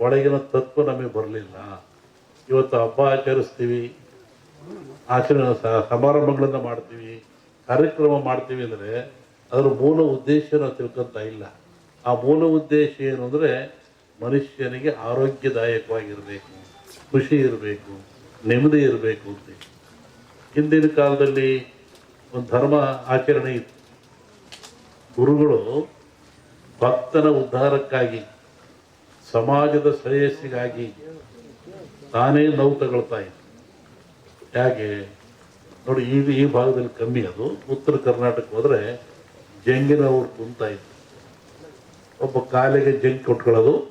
ಒಳಗಿನ ತತ್ವ ನಮಗೆ ಬರಲಿಲ್ಲ. ಇವತ್ತು ಹಬ್ಬ ಆಚರಿಸ್ತೀವಿ. ಆಚರಣೆ ಸಮಾರಂಭಗಳನ್ನು ಮಾಡ್ತೀವಿ. ಕಾರ್ಯಕ್ರಮ ಮಾಡ್ತೀವಿ ಅಂದರೆ ಅದರ ಮೂಲ ಉದ್ದೇಶ ನಾವು ತಿಳ್ಕೊಂತ ಇಲ್ಲ. ಆ ಮೂಲ ಉದ್ದೇಶ ಏನು ಅಂದರೆ ಮನುಷ್ಯನಿಗೆ ಆರೋಗ್ಯದಾಯಕವಾಗಿರಬೇಕು, ಖುಷಿ ಇರಬೇಕು, ನೆಮ್ಮದಿ ಇರಬೇಕು ಅಂತ. ಹಿಂದಿನ ಕಾಲದಲ್ಲಿ ಒಂದು ಧರ್ಮ ಆಚರಣೆ ಇತ್ತು. ಗುರುಗಳು ಭಕ್ತನ ಉದ್ಧಾರಕ್ಕಾಗಿ ಸಮಾಜದ ಶ್ರೇಯಸ್ಸಿಗಾಗಿ ತಾನೇ ನೋವು ತಗೊಳ್ತಾ ಇದ್ದ. ಹೇಗೆ? ನೋಡಿ, ಈ ಈ ಭಾಗದಲ್ಲಿ ಕಮ್ಮಿ ಅದು. ಉತ್ತರ ಕರ್ನಾಟಕ ಹೋದರೆ ಜಂಗಿನ ಅವ್ರು ಕುಂತ ಇತ್ತು ಒಬ್ಬ ಕಾಲಿಗೆ ಜಂಗ್ ಕೊಟ್ಕೊಳ್ಳೋದು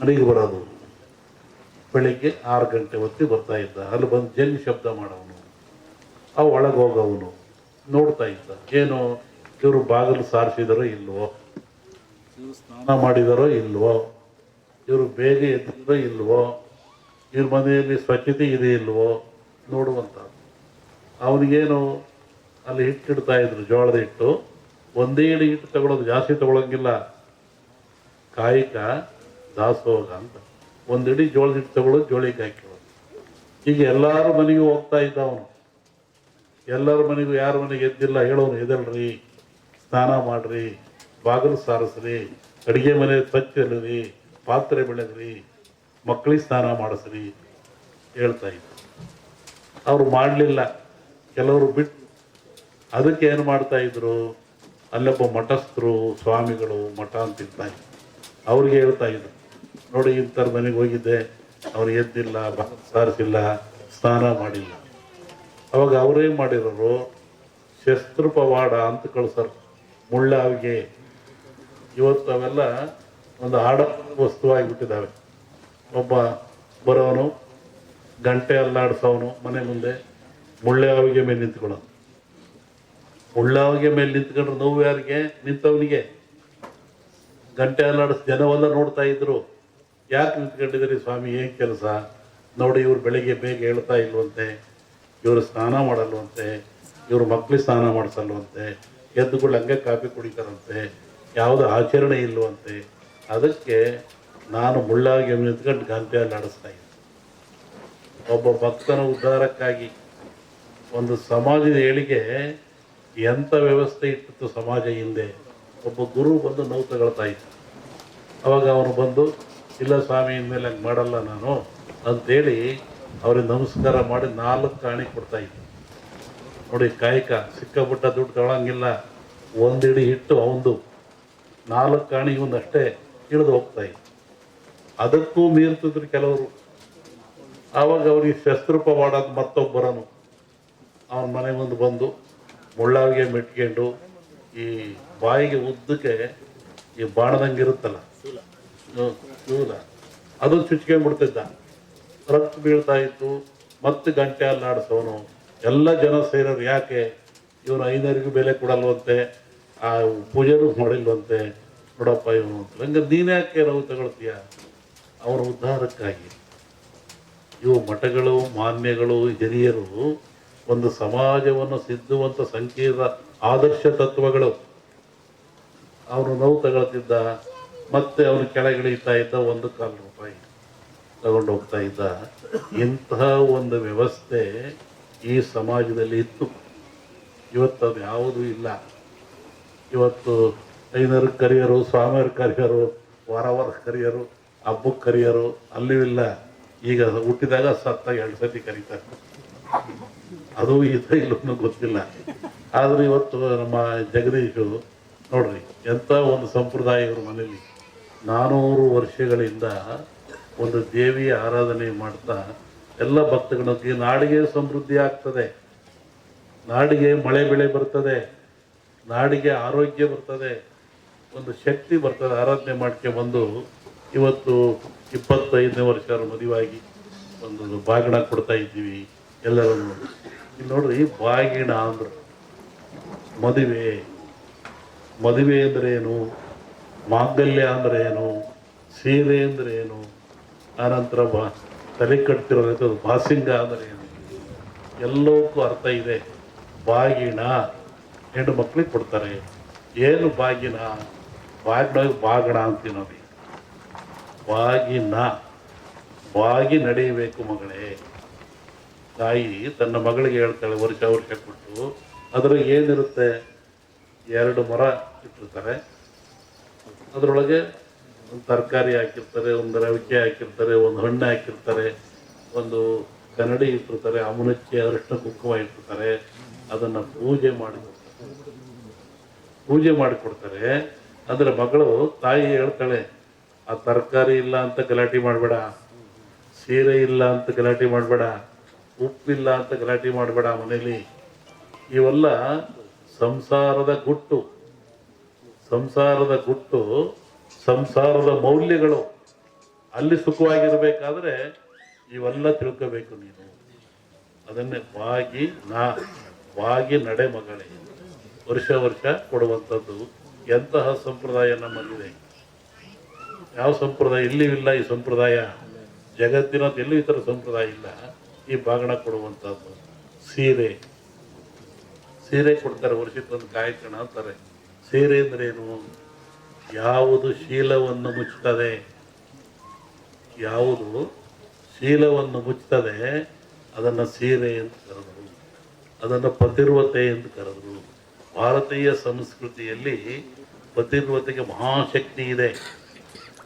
ಮನೆಗೆ ಬರೋದು. ಬೆಳಿಗ್ಗೆ ಆರು ಗಂಟೆ ಹೊತ್ತಿಗೆ ಬರ್ತಾ ಇದ್ದ. ಅಲ್ಲಿ ಬಂದು ಜಂಗ್ ಶಬ್ದ ಮಾಡೋವನು. ಆ ಒಳಗೆ ಹೋಗವನು. ನೋಡ್ತಾ ಇದ್ದ. ಏನು ಇವರು ಬಾಗಿಲು ಸಾರಿಸಿದಾರೋ ಇಲ್ವೋ? ಇವರು ಸ್ನಾನ ಮಾಡಿದಾರೋ ಇಲ್ವೋ? ಇವರು ಬೇಗ ಎದ್ದಿದ್ರೋ ಇಲ್ವೋ? ಇವ್ರ ಮನೆಯಲ್ಲಿ ಸ್ವಚ್ಛತೆ ಇದೆ ಇಲ್ವೋ? ನೋಡುವಂತ ಅವನಿಗೇನು ಅಲ್ಲಿ ಹಿಟ್ಟಿಡ್ತಾ ಇದ್ರು, ಜೋಳದ ಹಿಟ್ಟು. ಒಂದೇ ಇಳಿ ಹಿಟ್ಟು ತಗೊಳ್ಳೋದು ಜಾಸ್ತಿ ತಗೊಳಂಗಿಲ್ಲ. ಕಾಯಿಕ ದಾಸೋಗ ಅಂತ. ಒಂದಿಡಿ ಜೋಳದ ಹಿಟ್ಟು ತಗೊಳ್ಳೋದು ಜೋಳಿಗೆ ಹಾಕಿರೋದು. ಈಗ ಎಲ್ಲರೂ ಮನೆಗೂ ಹೋಗ್ತಾ ಇದ್ದ ಅವನು ಎಲ್ಲರ ಮನೆಗೂ ಯಾರ ಮನೆಗೆ ಎದ್ದಿಲ್ಲ? ಹೇಳೋನು ಎದಲ್ರಿ ಸ್ನಾನ ಮಾಡ್ರಿ. ಬಾಗಿಲು ಸಾರಿಸ್ರಿ, ಅಡಿಗೆ ಮನೆ ಸ್ವಚ್ಛ ಇರಲಿ ಪಾತ್ರೆ ಬೆಳೆದ್ರಿ ಮಕ್ಕಳಿಗೆ ಸ್ನಾನ ಮಾಡಿಸ್ರಿ ಹೇಳ್ತಾ ಇದ್ರು. ಅವರು ಮಾಡಲಿಲ್ಲ. ಕೆಲವರು ಬಿಟ್ಟು ಅದಕ್ಕೆ ಏನು ಮಾಡ್ತಾ ಇದ್ರು? ಅಲ್ಲೊಬ್ಬ ಮಠಸ್ಥರು, ಸ್ವಾಮಿಗಳು ಮಠ ಅಂತ ಇರ್ತಾ ಇದ್ರು. ಅವ್ರಿಗೆ ಹೇಳ್ತಾ ಇದ್ರು. ನೋಡಿ ಇಂಥರ ಮನೆಗೆ ಹೋಗಿದ್ದೆ. ಅವ್ರು ಎದ್ದಿಲ್ಲ ಸಾರಿಸಿಲ್ಲ, ಸ್ನಾನ ಮಾಡಿಲ್ಲ. ಅವಾಗ ಅವರೇನು ಮಾಡಿರೋರು? ಶಸ್ತ್ರ ಪವಾಡ ಅಂತ ಕಳ್ಸರು. ಮುಳ್ಳಾವಿಗೆ ಇವತ್ತು ಅವೆಲ್ಲ ಒಂದು ಆಡ ವಸ್ತುವಾಗಿಬಿಟ್ಟಿದ್ದಾವೆ. ಒಬ್ಬ ಬರೋನು, ಗಂಟೆ ಅಲ್ಲಾಡಿಸೋನು, ಮನೆ ಮುಂದೆ ಮುಳ್ಳಾವಿಗೆ ಮೇಲೆ ನಿಂತ್ಕೊಳ್ಳೋನು. ಮುಳ್ಳಾವಿಗೆ ಮೇಲೆ ನಿಂತ್ಕೊಂಡ್ರೆ ನೋವು ಯಾರಿಗೆ? ನಿಂತವನಿಗೆ. ಗಂಟೆ ಅಲ್ಲಾಡಿಸಿ ಜನವೆಲ್ಲ ನೋಡ್ತಾ ಇದ್ರು. ಯಾಕೆ ನಿಂತ್ಕೊಂಡಿದ್ದೀರಿ ಸ್ವಾಮಿ? ಏನು ಕೆಲಸ? ನೋಡಿ, ಇವ್ರು ಬೆಳಿಗ್ಗೆ ಬೇಗ ಹೇಳ್ತಾ ಇಲ್ವಂತೆ. ಇವರು ಸ್ನಾನ ಮಾಡಲ್ವಂತೆ. ಇವರು ಮಕ್ಳಿಗೆ ಸ್ನಾನ ಮಾಡಿಸಲ್ವಂತೆ. ಎದ್ದುಗಳು ಹಂಗೆ ಕಾಫಿ ಕುಡಿತಾರಂತೆ. ಯಾವುದೋ ಆಚರಣೆ ಇಲ್ಲವಂತೆ ಅದಕ್ಕೆ ನಾನು ಮುಳ್ಳಾಗಿ ನಿಂತ್ಕೊಂಡು ಗಂಟೆಯಲ್ಲಿ ನಡೆಸ್ತಾ ಇದ್ದೆ. ಒಬ್ಬ ಭಕ್ತನ ಉದ್ಧಾರಕ್ಕಾಗಿ ಒಂದು ಸಮಾಜದ ಏಳಿಗೆ ಎಂಥ ವ್ಯವಸ್ಥೆ ಇಟ್ಟಿತ್ತು ಸಮಾಜ ಹಿಂದೆ? ಒಬ್ಬ ಗುರು ಬಂದು ನೋವು ತಗೊಳ್ತಾ ಇದ್ದ. ಅವಾಗ ಅವನು ಬಂದು, ಇಲ್ಲ ಸ್ವಾಮಿ, ಇನ್ಮೇಲೆ ಹಂಗೆ ಮಾಡಲ್ಲ ನಾನು ಅಂತೇಳಿ ಅವ್ರಿಗೆ ನಮಸ್ಕಾರ ಮಾಡಿ ನಾಲ್ಕು ಕಾಣಿ ಕೊಡ್ತಾ ಇದ್ದ. ನೋಡಿ ಕಾಯಕ, ಸಿಕ್ಕಾಪಟ್ಟ ದುಡ್ಡು ತಗೊಳಂಗಿಲ್ಲ, ಒಂದಿಡಿ ಹಿಟ್ಟು ಅವಂದು. ನಾಲ್ಕು ಕಾಣಿ ಒಂದಷ್ಟೇ ಇಳಿದು ಹೋಗ್ತಾ ಇತ್ತು. ಅದಕ್ಕೂ ಮೀರ್ತಿದ್ರು ಕೆಲವರು. ಆವಾಗ ಅವ್ರಿಗೆ ಶಸ್ತ್ರೂಪ ಮಾಡೋದು ಮತ್ತೊಬ್ಬರನು ಅವನ ಮನೆ ಮುಂದೆ ಬಂದು ಮುಳ್ಳಾವಿಗೆ ಮೆಟ್ಕೊಂಡು ಈ ಬಾಯಿಗೆ ಉದ್ದಕ್ಕೆ ಈ ಬಾಣದಂಗಿರುತ್ತಲ್ಲ? ಇರುತ್ತಲ್ಲ ಅದು ಚುಚ್ಕೊಂಡ್ಬಿಡ್ತಿದ್ದ. ರಕ್ತ ಬೀಳ್ತಾ ಇತ್ತು. ಮತ್ತೆ ಗಂಟೆ ಅಲ್ಲಾಡಿಸೋನು ಎಲ್ಲ ಜನ ಸೇರೋರು ಯಾಕೆ? ಇವನು ಐನರಿಗೂ ಬೆಲೆ ಕೊಡಲ್ವಂತೆ. ಆ ಪೂಜೆನೂ ಮಾಡಿಲ್ವಂತೆ ನೋಡಪ್ಪ ಇವನು ಅಂತ. ಹಂಗೆ ನೀನ್ಯಾಕೆ ನಾವು ತಗೊಳ್ತೀಯ? ಅವರ ಉದ್ಧಾರಕ್ಕಾಗಿ. ಇವು ಮಠಗಳು, ಮಾನ್ಯಗಳು, ಹಿರಿಯರು ಒಂದು ಸಮಾಜವನ್ನು ಸಿದ್ಧುವಂತ ಸಂಕೀರ್ಣ ಆದರ್ಶ ತತ್ವಗಳು. ಅವನು ನೋವು ತಗೊಳ್ತಿದ್ದ, ಮತ್ತೆ ಅವನು ಕೆಳಗಿಳಿತಾ ಇದ್ದ ಒಂದು ಕಾಲು ರೂಪಾಯಿ ತಗೊಂಡು ಹೋಗ್ತಾ ಇದ್ದ. ಇಂತಹ ಒಂದು ವ್ಯವಸ್ಥೆ ಈ ಸಮಾಜದಲ್ಲಿ ಇತ್ತು. ಇವತ್ತು ಅದು ಯಾವುದೂ ಇಲ್ಲ. ಇವತ್ತು ಐನರು ಕರಿಯರು, ಸ್ವಾಮಿಯರ್ ಕರಿಯರು ವಾರ ವಾರ ಕರಿಯರು ಹಬ್ಬಕ್ಕೆ ಕರಿಯರು ಅಲ್ಲೂ ಇಲ್ಲ. ಈಗ ಹುಟ್ಟಿದಾಗ ಸತ್ತ ಎರಡು ಸತಿ ಕರೀತಾರೆ. ಅದು ಇದು ಇಲ್ಲೂ ಗೊತ್ತಿಲ್ಲ. ಆದರೆ ಇವತ್ತು ನಮ್ಮ ಜಗದೀಶು, ನೋಡ್ರಿ, ಎಂಥ ಒಂದು ಸಂಪ್ರದಾಯ ಇವ್ರ ಮನೇಲಿ. ನಾನೂರು ವರ್ಷಗಳಿಂದ ಒಂದು ದೇವಿಯ ಆರಾಧನೆ ಮಾಡ್ತಾ ಎಲ್ಲ ಭಕ್ತಗಳಿಗೆ ನಾಡಿಗೆ ಸಮೃದ್ಧಿ ಆಗ್ತದೆ. ನಾಡಿಗೆ ಮಳೆ ಬೆಳೆ ಬರ್ತದೆ. ನಾಡಿಗೆ ಆರೋಗ್ಯ ಬರ್ತದೆ, ಒಂದು ಶಕ್ತಿ ಬರ್ತದೆ, ಆರಾಧನೆ ಮಾಡ್ಕೊಂಡು ಬಂದು ಇವತ್ತು ಇಪ್ಪತ್ತೈದನೇ ವರ್ಷ ಮದುವೆಯಾಗಿ ಒಂದು ಬಾಗಿಣ ಕೊಡ್ತಾ ಇದ್ದೀವಿ ಎಲ್ಲರನ್ನು. ಇಲ್ಲಿ ನೋಡ್ರಿ ಬಾಗಿಣ ಅಂದರು ಮದುವೆ. ಮದುವೆ ಅಂದ್ರೆ ಏನು? ಮಾಂಗಲ್ಯ ಅಂದ್ರೆ ಏನು? ಸೀರೆ ಅಂದ್ರೆ ಏನು? ಆನಂತರ ಬಾ, ತಲೆ ಕಟ್ತಿರೋದು ಬಾಸಿಂಗ ಅಂದ್ರೆ ಏನು? ಎಲ್ಲವಕ್ಕೂ ಅರ್ಥ ಇದೆ. ಬಾಗಿಣ. ಹೆಣ್ಣು ಮಕ್ಕಳಿಗೆ ಕೊಡ್ತಾರೆ. ಏನು ಬಾಗಿನ? ಬಾಗಿನ ಬಾಗಣ ಅಂತೀವಿ ನೋಡಿ. ಬಾಗಿನ, ಬಾಗಿ ನಡೆಯಬೇಕು ಮಗಳೇ. ತಾಯಿ ತನ್ನ ಮಗಳಿಗೆ ಹೇಳ್ತಾಳೆ ವರ್ಷ ವರ್ಷ ಕೊಟ್ಟು. ಅದ್ರಾಗ ಏನಿರುತ್ತೆ? ಎರಡು ಮರ ಇಟ್ಟಿರ್ತಾರೆ. ಅದರೊಳಗೆ ಒಂದು ತರಕಾರಿ ಹಾಕಿರ್ತಾರೆ, ಒಂದು ರವಿಕೆ ಹಾಕಿರ್ತಾರೆ, ಒಂದು ಹಣ್ಣು ಹಾಕಿರ್ತಾರೆ, ಒಂದು ಕನ್ನಡಿ ಇಟ್ಟಿರ್ತಾರೆ, ಅಮುನಚ್ಚಿ ಅರಿಶಿನ ಕುಂಕುಮ ಇಟ್ಟಿರ್ತಾರೆ. ಅದನ್ನು ಪೂಜೆ ಮಾಡಿ ಪೂಜೆ ಮಾಡಿಕೊಡ್ತಾರೆ. ಅದರ ಮಗಳು ತಾಯಿ ಹೇಳ್ತಾಳೆ, ಆ ತರಕಾರಿ ಇಲ್ಲ ಅಂತ ಗಲಾಟೆ ಮಾಡಬೇಡ, ಸೀರೆ ಇಲ್ಲ ಅಂತ ಗಲಾಟೆ ಮಾಡಬೇಡ, ಉಪ್ಪಿಲ್ಲ ಅಂತ ಗಲಾಟೆ ಮಾಡಬೇಡ ಮನೇಲಿ. ಇವೆಲ್ಲ ಸಂಸಾರದ ಗುಟ್ಟು. ಸಂಸಾರದ ಗುಟ್ಟು, ಸಂಸಾರದ ಮೌಲ್ಯಗಳು. ಅಲ್ಲಿ ಸುಖವಾಗಿರಬೇಕಾದ್ರೆ ಇವೆಲ್ಲ ತಿಳ್ಕೋಬೇಕು ನೀನು. ಅದನ್ನೇ ವಾಗಿ ನಾ ವಾಗಿ ನಡೆ ಮಗಳೇ. ವರ್ಷ ವರ್ಷ ಕೊಡುವಂಥದ್ದು. ಎಂತಹ ಸಂಪ್ರದಾಯ ನಮ್ಮಲ್ಲಿದೆ? ಯಾವ ಸಂಪ್ರದಾಯ? ಇಲ್ಲಿಯೂ ಇಲ್ಲ ಈ ಸಂಪ್ರದಾಯ. ಜಗತ್ತಿನ ಎಲ್ಲೂ ಈ ಥರ ಸಂಪ್ರದಾಯ ಇಲ್ಲ. ಈ ಬಾಗಣ ಕೊಡುವಂಥದ್ದು. ಸೀರೆ. ಸೀರೆ ಕೊಡ್ತಾರೆ ವರ್ಷಕ್ಕೊಂದು ಕಾಯ್ಕಣ ಅಂತಾರೆ. ಸೀರೆ ಏನು? ಯಾವುದು ಶೀಲವನ್ನು ಮುಚ್ಚುತ್ತದೆ? ಯಾವುದು ಶೀಲವನ್ನು ಮುಚ್ಚುತ್ತದೆ? ಅದನ್ನು ಸೀರೆ ಅಂತ ಕರೆದರು. ಅದನ್ನು ಪತಿರ್ವತೆ ಎಂದು ಕರೆದರು. ಭಾರತೀಯ ಸಂಸ್ಕೃತಿಯಲ್ಲಿ ಪತಿರ್ವತೆಗೆ ಮಹಾಶಕ್ತಿ ಇದೆ.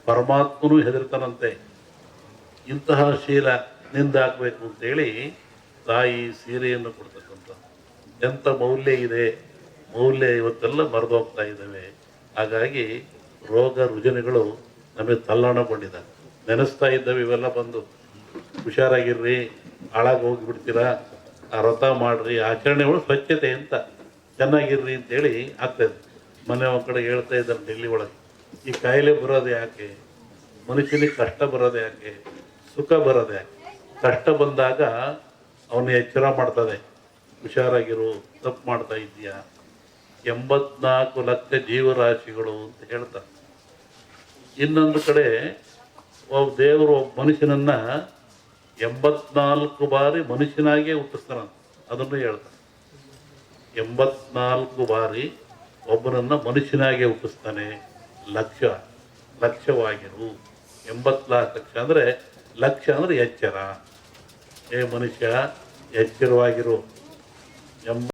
ಪರಮಾತ್ಮನೂ ಹೆದರ್ತಾನಂತೆ. ಇಂತಹ ಶೀಲ ನಿಂದಾಕಬೇಕು ಅಂತೇಳಿ ತಾಯಿ ಸೀರೆಯನ್ನು ಕೊಡ್ತಕ್ಕಂಥ ಎಂಥ ಮೌಲ್ಯ ಇದೆ. ಮೌಲ್ಯ ಇವತ್ತೆಲ್ಲ ಮರೆದೋಗ್ತಾ ಇದ್ದಾವೆ. ಹಾಗಾಗಿ ರೋಗ ರುಜಿನಗಳು ನಮಗೆ ತಲ್ಲಣಗೊಂಡಿದ್ದಾವೆ ನೆನೆಸ್ತಾ ಇದ್ದಾವೆ ಇವೆಲ್ಲ ಬಂದು. ಹುಷಾರಾಗಿರ್ರಿ ಹಾಳಾಗಿ ಹೋಗಿಬಿಡ್ತೀರಾ ಆ ವ್ರತ ಮಾಡಿರಿ, ಆಚರಣೆಗಳು ಸ್ವಚ್ಛತೆ ಅಂತ. ಚೆನ್ನಾಗಿರ್ರಿ ಅಂತೇಳಿ ಇದೆ ಮನೆ ಒಂದು ಕಡೆ ಹೇಳ್ತಾ ಇದ್ದಾರೆ ಡೆಲ್ಲಿ ಒಳಗೆ. ಈ ಕಾಯಿಲೆ ಬರೋದು ಯಾಕೆ? ಮನುಷ್ಯನಿಗೆ ಕಷ್ಟ ಬರೋದು ಯಾಕೆ? ಸುಖ ಬರೋದು ಯಾಕೆ? ಕಷ್ಟ ಬಂದಾಗ ಅವನು ಎಚ್ಚರ ಮಾಡ್ತದೆ ಹುಷಾರಾಗಿರು, ತಪ್ಪು ಮಾಡ್ತಾ ಇದೆಯಾ ಎಂಬತ್ನಾಲ್ಕು ಲಕ್ಷ ಜೀವರಾಶಿಗಳು ಅಂತ ಹೇಳ್ತಾರೆ. ಇನ್ನೊಂದು ಕಡೆ ಒಬ್ಬ ದೇವರು, ಒಬ್ಬ ಮನುಷ್ಯನನ್ನು ಎಂಬತ್ನಾಲ್ಕು ಬಾರಿ ಮನುಷ್ಯನಾಗೇ ಹುಟ್ಟಿಸ್ತಾನಂತ. ಅದನ್ನು ಹೇಳ್ತಾನೆ ಎಂಬತ್ನಾಲ್ಕು ಬಾರಿ ಒಬ್ಬನನ್ನು ಮನುಷ್ಯನಾಗಿ ಹುಟ್ಟಿಸ್ತಾನೆ ಲಕ್ಷ, ಲಕ್ಷವಾಗಿರು. ಎಂಬತ್ನಾಲ್ಕು ಲಕ್ಷ ಅಂದರೆ ಲಕ್ಷ ಅಂದರೆ ಎಚ್ಚರ. ಏ ಮನುಷ್ಯ, ಎಚ್ಚರವಾಗಿರು. ಎಂಬ